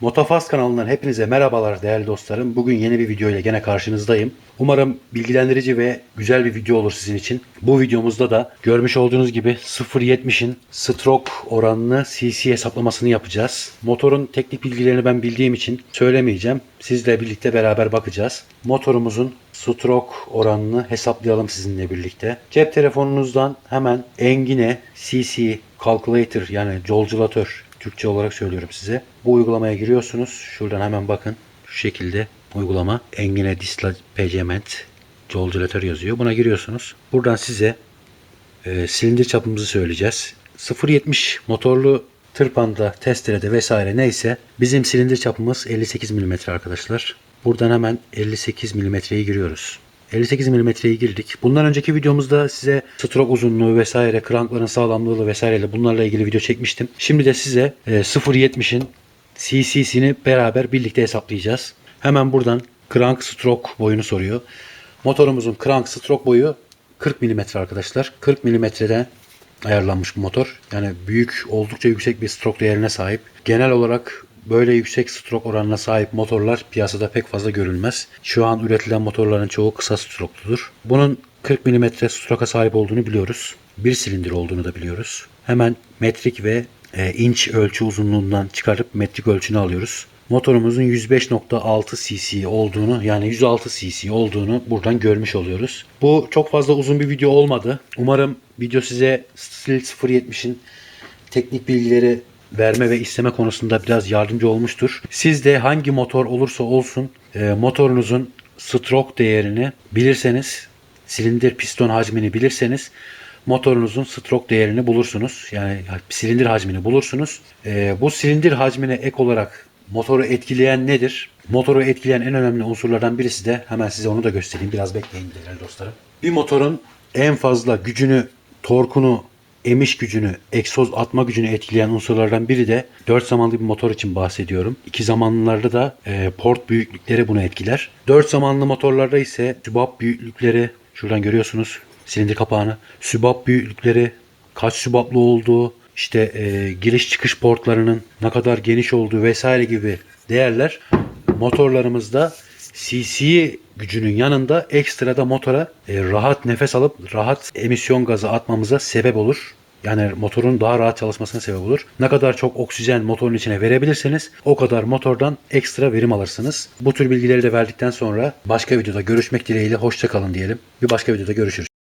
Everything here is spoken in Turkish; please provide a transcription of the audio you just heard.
Motofast kanalından hepinize merhabalar değerli dostlarım. Bugün yeni bir video ile gene karşınızdayım. Umarım bilgilendirici ve güzel bir video olur sizin için. Bu videomuzda da görmüş olduğunuz gibi 0.70'in stroke oranını CC hesaplamasını yapacağız. Motorun teknik bilgilerini ben bildiğim için söylemeyeceğim. Sizle birlikte beraber bakacağız. Motorumuzun stroke oranını hesaplayalım sizinle birlikte. Cep telefonunuzdan hemen Engine CC Calculator yani colculatör Türkçe olarak söylüyorum size. Bu uygulamaya giriyorsunuz. Şuradan hemen bakın. Şu şekilde uygulama Engine Disla Pagement Colculatör yazıyor. Buna giriyorsunuz. Buradan size e, silindir çapımızı söyleyeceğiz. 0.70 motorlu tırpanda, testerede vesaire neyse bizim silindir çapımız 58 mm arkadaşlar. Buradan hemen 58 mm'yi giriyoruz. 58 mm'yi girdik. Bundan önceki videomuzda size stroke uzunluğu vesaire, krankların sağlamlığı vesaireyle bunlarla ilgili video çekmiştim. Şimdi de size e, 0.70'in CC'sini beraber birlikte hesaplayacağız. Hemen buradan crank stroke boyunu soruyor. Motorumuzun crank stroke boyu 40 mm arkadaşlar. 40 mm'den ayarlanmış bu motor. Yani büyük, oldukça yüksek bir stroke değerine sahip. Genel olarak böyle yüksek stroke oranına sahip motorlar piyasada pek fazla görülmez. Şu an üretilen motorların çoğu kısa strokludur. Bunun 40 mm stroke'a sahip olduğunu biliyoruz. Bir silindir olduğunu da biliyoruz. Hemen metrik ve e, inç ölçü uzunluğundan çıkarıp metrik ölçünü alıyoruz. Motorumuzun 105.6 cc olduğunu yani 106 cc olduğunu buradan görmüş oluyoruz. Bu çok fazla uzun bir video olmadı. Umarım video size Steel 070'in teknik bilgileri verme ve isteme konusunda biraz yardımcı olmuştur. Siz de hangi motor olursa olsun e, motorunuzun stroke değerini bilirseniz, silindir piston hacmini bilirseniz motorunuzun stroke değerini bulursunuz. Yani silindir hacmini bulursunuz. E, bu silindir hacmine ek olarak motoru etkileyen nedir? Motoru etkileyen en önemli unsurlardan birisi de hemen size onu da göstereyim. Biraz bekleyin değerli dostlarım. Bir motorun en fazla gücünü, torkunu, emiş gücünü, egzoz atma gücünü etkileyen unsurlardan biri de 4 zamanlı bir motor için bahsediyorum. 2 zamanlılarda da e, port büyüklükleri bunu etkiler. 4 zamanlı motorlarda ise sübap büyüklükleri şuradan görüyorsunuz silindir kapağını. Sübap büyüklükleri kaç sübaplı olduğu, işte e, giriş çıkış portlarının ne kadar geniş olduğu vesaire gibi değerler motorlarımızda CC gücünün yanında ekstra da motora e, rahat nefes alıp rahat emisyon gazı atmamıza sebep olur. Yani motorun daha rahat çalışmasına sebep olur. Ne kadar çok oksijen motorun içine verebilirseniz o kadar motordan ekstra verim alırsınız. Bu tür bilgileri de verdikten sonra başka videoda görüşmek dileğiyle hoşça kalın diyelim. Bir başka videoda görüşürüz.